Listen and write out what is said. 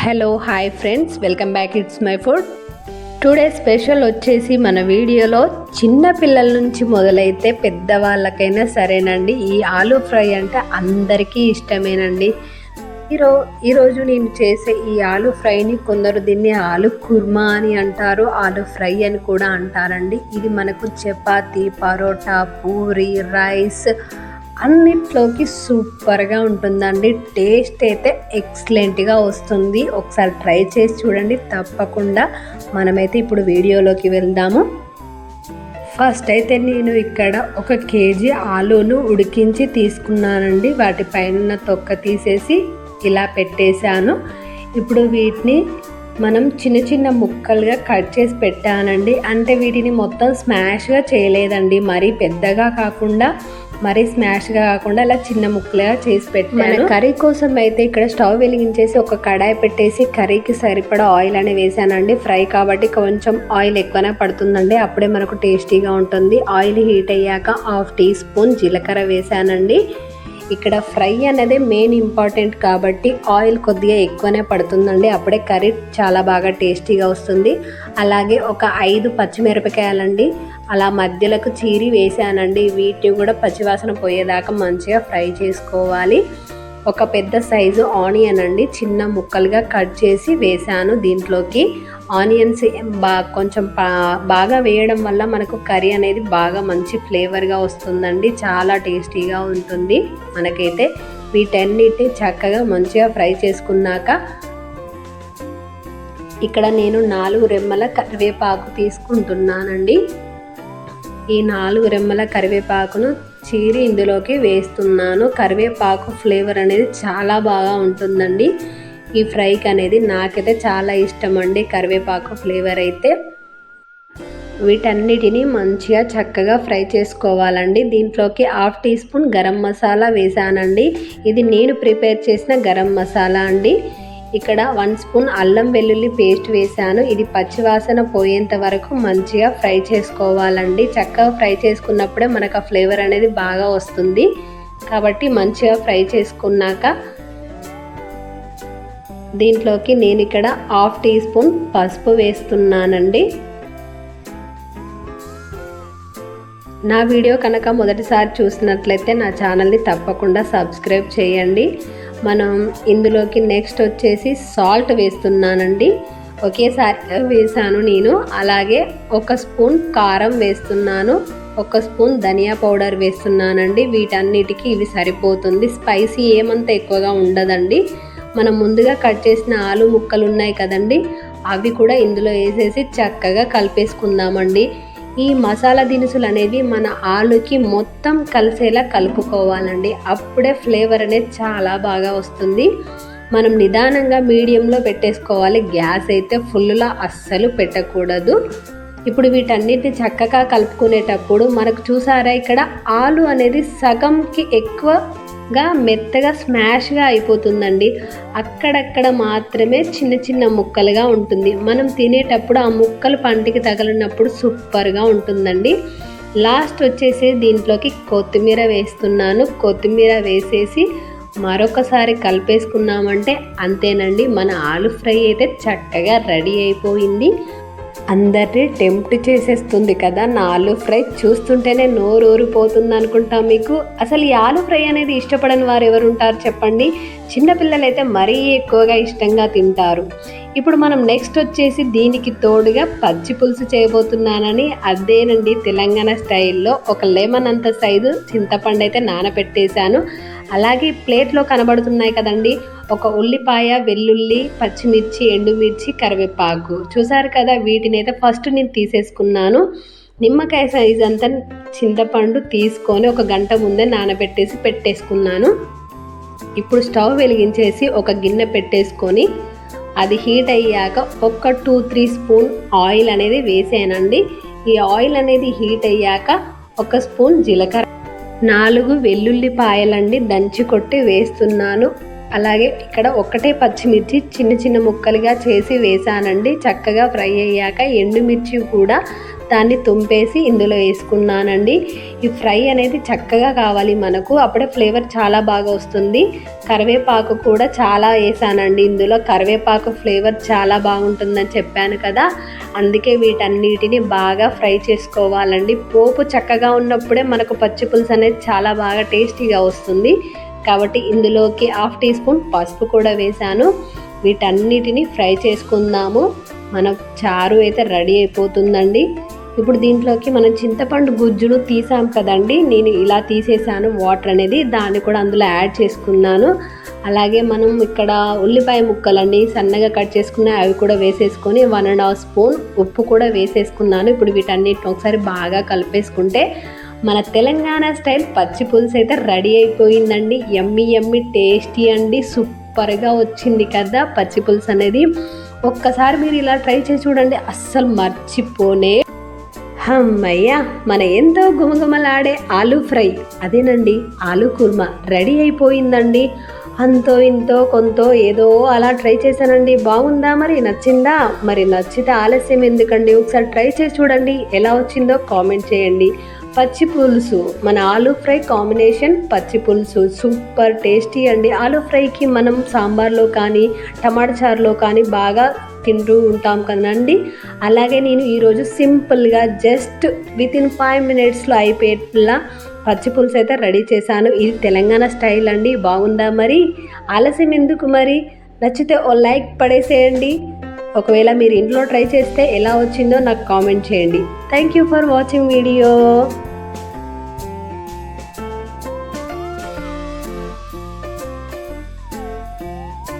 Hello hi friends welcome back it's my food today special వచ్చేసి మన వీడియోలో చిన్న పిల్లల నుంచి మొదలైతే పెద్దవాళ్ళకైనా సరేనండి. ఈ ఆలూ ఫ్రై అంటే అందరికీ ఇష్టమేనండి. ఈరో ఈరోజు నేను చేసే ఈ ఆలూ ఫ్రైని కొందరు దీన్ని ఆలు కుర్మా అని అంటారు ఆలు ఫ్రై అని కూడా అంటారండి. ఇది మనకు చపాతీ పరోటా పూరి రైస్ అన్నిట్లోకి సూపర్గా ఉంటుందండి. టేస్ట్ అయితే ఎక్సలెంట్గా వస్తుంది. ఒకసారి ట్రై చేసి చూడండి. తప్పకుండా మనమైతే ఇప్పుడు వీడియోలోకి వెళ్దాము. ఫస్ట్ అయితే నేను ఇక్కడ ఒక కేజీ ఆలూను ఉడికించి తీసుకున్నానండి. వాటిపైన తొక్క తీసేసి ఇలా పెట్టేశాను. ఇప్పుడు వీటిని మనం చిన్న చిన్న ముక్కలుగా కట్ చేసి పెట్టానండి. అంటే వీటిని మొత్తం స్మాష్గా చేయలేదండి. మరీ పెద్దగా కాకుండా మరీ స్మాష్గా కాకుండా అలా చిన్న ముక్కలుగా చేసి పెట్టాను కర్రీ కోసం అయితే ఇక్కడ స్టవ్ వెలిగించేసి ఒక కడాయి పెట్టేసి కర్రీకి సరిపడా ఆయిల్ అని వేసానండి. ఫ్రై కాబట్టి కొంచెం ఆయిల్ ఎక్కువనే పడుతుందండి. అప్పుడే మనకు టేస్టీగా ఉంటుంది. ఆయిల్ హీట్ అయ్యాక హాఫ్ టీ స్పూన్ జీలకర్ర వేసానండి. ఇక్కడ ఫ్రై అనేది మెయిన్ ఇంపార్టెంట్ కాబట్టి ఆయిల్ కొద్దిగా ఎక్కువనే పడుతుందండి. అప్పుడే కర్రీ చాలా బాగా టేస్టీగా వస్తుంది. అలాగే ఒక ఐదు పచ్చిమిరపకాయలండి. అలా మధ్యలకు చీరి వేసానండి వీటిని కూడా పచ్చివాసన పోయేదాకా మంచిగా ఫ్రై చేసుకోవాలి. ఒక పెద్ద సైజు ఆనియన్ అండి. చిన్న ముక్కలుగా కట్ చేసి వేసాను దీంట్లోకి. ఆనియన్స్ బా కొంచెం బాగా వేయడం వల్ల మనకు కర్రీ అనేది బాగా మంచి ఫ్లేవర్గా వస్తుందండి. చాలా టేస్టీగా ఉంటుంది మనకైతే. వీటన్నిటిని చక్కగా మంచిగా ఫ్రై చేసుకున్నాక ఇక్కడ నేను నాలుగు రెమ్మల కరివేపాకు తీసుకుంటున్నానండి. ఈ నాలుగు రెమ్మల కరివేపాకును చీరి ఇందులోకి వేస్తున్నాను. కరివేపాకు ఫ్లేవర్ అనేది చాలా బాగా ఉంటుందండి. ఈ ఫ్రైకి అనేది నాకైతే చాలా ఇష్టం అండి కరివేపాకు ఫ్లేవర్ అయితే. వీటన్నిటిని మంచిగా చక్కగా ఫ్రై చేసుకోవాలండి. దీంట్లోకి half teaspoon garam masala వేసానండి. ఇది నేను ప్రిపేర్ చేసిన గరం మసాలా అండి. ఇక్కడ వన్ స్పూన్ అల్లం వెల్లుల్లి పేస్ట్ వేసాను ఇది పచ్చివాసన పోయేంత వరకు మంచిగా ఫ్రై చేసుకోవాలండి. చక్కగా ఫ్రై చేసుకున్నప్పుడే మనకు ఆ ఫ్లేవర్ అనేది బాగా వస్తుంది. కాబట్టి మంచిగా ఫ్రై చేసుకున్నాక దీంట్లోకి నేను ఇక్కడ హాఫ్ టీ స్పూన్ పసుపు వేస్తున్నానండి. నా వీడియో కనుక మొదటిసారి చూసినట్లయితే నా ఛానల్ని తప్పకుండా సబ్స్క్రైబ్ చేయండి. మనం ఇందులోకి నెక్స్ట్ వచ్చేసి సాల్ట్ వేస్తున్నానండి. ఒకేసారి వేసాను నేను. అలాగే ఒక స్పూన్ కారం వేస్తున్నాను. ఒక స్పూన్ ధనియా పౌడర్ వేస్తున్నానండి. వీటన్నిటికీ ఇవి సరిపోతుంది. స్పైసీ ఏమంత ఎక్కువగా ఉండదండి. మనం ముందుగా కట్ చేసిన ఆలు ముక్కలు ఉన్నాయి కదండి. అవి కూడా ఇందులో వేసేసి చక్కగా కలిపేసుకుందామండి. ఈ మసాలా దినుసులు అనేవి మన ఆలుకి మొత్తం కలిసేలా కలుపుకోవాలండి. అప్పుడే ఫ్లేవర్ అనేది చాలా బాగా వస్తుంది. మనం నిదానంగా మీడియంలో పెట్టేసుకోవాలి. గ్యాస్ అయితే ఫుల్లా అస్సలు పెట్టకూడదు. ఇప్పుడు వీటన్నిటిని చక్కగా కలుపుకునేటప్పుడు మనకు చూసారా ఇక్కడ ఆలు అనేది సగంకి ఎక్కువ గా మెత్తగా స్మాష్గా అయిపోతుందండి. అక్కడక్కడ మాత్రమే చిన్న చిన్న ముక్కలుగా ఉంటుంది. మనం తినేటప్పుడు ఆ ముక్కలు పంటికి తగలినప్పుడు సూపర్గా ఉంటుందండి. లాస్ట్ వచ్చేసి దీంట్లోకి కొత్తిమీర వేస్తున్నాను. కొత్తిమీర వేసేసి మరొకసారి కలిపేసుకున్నామంటే అంతేనండి. మన ఆలు ఫ్రై అయితే చక్కగా రెడీ అయిపోయింది. అందరినీ టెంప్ట్ చేసేస్తుంది కదా నా ఆలు ఫ్రై చూస్తుంటేనే నోరు ఊరిపోతుంది అనుకుంటా మీకు. అసలు ఈ ఆలు ఫ్రై అనేది ఇష్టపడని వారు ఎవరు ఉంటారు చెప్పండి చిన్నపిల్లలైతే మరీ ఎక్కువగా ఇష్టంగా తింటారు. ఇప్పుడు మనం నెక్స్ట్ వచ్చేసి దీనికి తోడుగా పచ్చి పులుసు చేయబోతున్నానని అదేనండి తెలంగాణ స్టైల్లో ఒక లెమన్ అంత సైజు చింతపండు అయితే నానబెట్టేశాను. అలాగే ప్లేట్లో కనబడుతున్నాయి కదండి. ఒక ఉల్లిపాయ వెల్లుల్లి పచ్చిమిర్చి ఎండుమిర్చి కరివేపాకు. చూసారు కదా వీటిని అయితే ఫస్ట్ నేను తీసేసుకున్నాను. నిమ్మకాయ సైజ్ అంతా చింతపండు తీసుకొని ఒక గంట ముందే నానబెట్టేసి పెట్టేసుకున్నాను. ఇప్పుడు స్టవ్ వెలిగించేసి ఒక గిన్నె పెట్టేసుకొని అది హీట్ అయ్యాక ఒక టూ త్రీ స్పూన్ ఆయిల్ అనేది వేసానండి. ఈ ఆయిల్ అనేది హీట్ అయ్యాక ఒక స్పూన్ జీలకర్ర నాలుగు వెల్లుల్లిపాయలండి దంచి కొట్టి వేస్తున్నాను. అలాగే ఇక్కడ ఒక్కటే పచ్చిమిర్చి చిన్న చిన్న ముక్కలుగా చేసి వేసానండి చక్కగా ఫ్రై అయ్యాక ఎండుమిర్చి కూడా దాన్ని తుంపేసి ఇందులో వేసుకున్నానండి. ఈ ఫ్రై అనేది చక్కగా కావాలి మనకు. అప్పుడే ఫ్లేవర్ చాలా బాగా వస్తుంది. కరివేపాకు కూడా చాలా వేసానండి. ఇందులో కరివేపాకు ఫ్లేవర్ చాలా బాగుంటుందని చెప్పాను కదా. అందుకే వీటన్నిటిని బాగా ఫ్రై చేసుకోవాలండి. పోపు చక్కగా ఉన్నప్పుడే మనకు పచ్చి పులుసు అనేది చాలా బాగా టేస్టీగా వస్తుంది. కాబట్టి ఇందులోకి హాఫ్ టీ స్పూన్ పసుపు కూడా వేసాను. వీటన్నిటిని ఫ్రై చేసుకుందాము. మన చారు అయితే రెడీ అయిపోతుందండి. ఇప్పుడు దీంట్లోకి మనం చింతపండు గుజ్జును తీసాం కదండి. నేను ఇలా తీసేసాను వాటర్ అనేది. దాన్ని కూడా అందులో యాడ్ చేసుకున్నాను. అలాగే మనం ఇక్కడ ఉల్లిపాయ ముక్కలండి సన్నగా కట్ చేసుకున్న అవి కూడా వేసేసుకొని వన్ అండ్ హాఫ్ స్పూన్ ఉప్పు కూడా వేసేసుకున్నాను. ఇప్పుడు వీటన్నిటిని ఒకసారి బాగా కలిపేసుకుంటే మన తెలంగాణ స్టైల్ పచ్చి పులుసు అయితే రెడీ అయిపోయిందండి. ఎమ్మి ఎమ్మి టేస్టీ అండి. సూపర్గా వచ్చింది కదా పచ్చి పులుసు అనేది. ఒక్కసారి మీరు ఇలా ట్రై చేసి చూడండి. అస్సలు మర్చిపోనే హమ్మయ్య మన ఎంతో గుమగుమలాడే ఆలూ ఫ్రై. అదేనండి ఆలూ కుర్మా. రెడీ అయిపోయిందండి. అంతో ఇంతో కొంత ఏదో అలా ట్రై చేశానండి. బాగుందా మరి? నచ్చిందా? మరి నచ్చితే ఆలస్యం ఎందుకండి? ఒకసారి ట్రై చేసి చూడండి. ఎలా వచ్చిందో కామెంట్ చేయండి. పచ్చి పులుసు. మన ఆలూ ఫ్రై కాంబినేషన్ పచ్చి పులుసు. సూపర్ టేస్టీ అండి. ఆలూ ఫ్రైకి మనం సాంబార్లో కానీ టమాటా చారులో కానీ బాగా తింటూ ఉంటాం కదండి. అలాగే నేను ఈరోజు సింపుల్గా జస్ట్ విత్ ఇన్ ఫైవ్ మినిట్స్లో అయిపోయేలా పచ్చి పులుసు అయితే రెడీ చేశాను. ఇది తెలంగాణ స్టైల్ అండి. బాగుందా మరి? ఆలస్యం ఎందుకు మరి? నచ్చితే ఓ లైక్ పడేసేయండి. ఒకవేళ మీరు ఇంట్లో ట్రై చేస్తే ఎలా వచ్చిందో నాకు కామెంట్ చేయండి. Thank you for watching video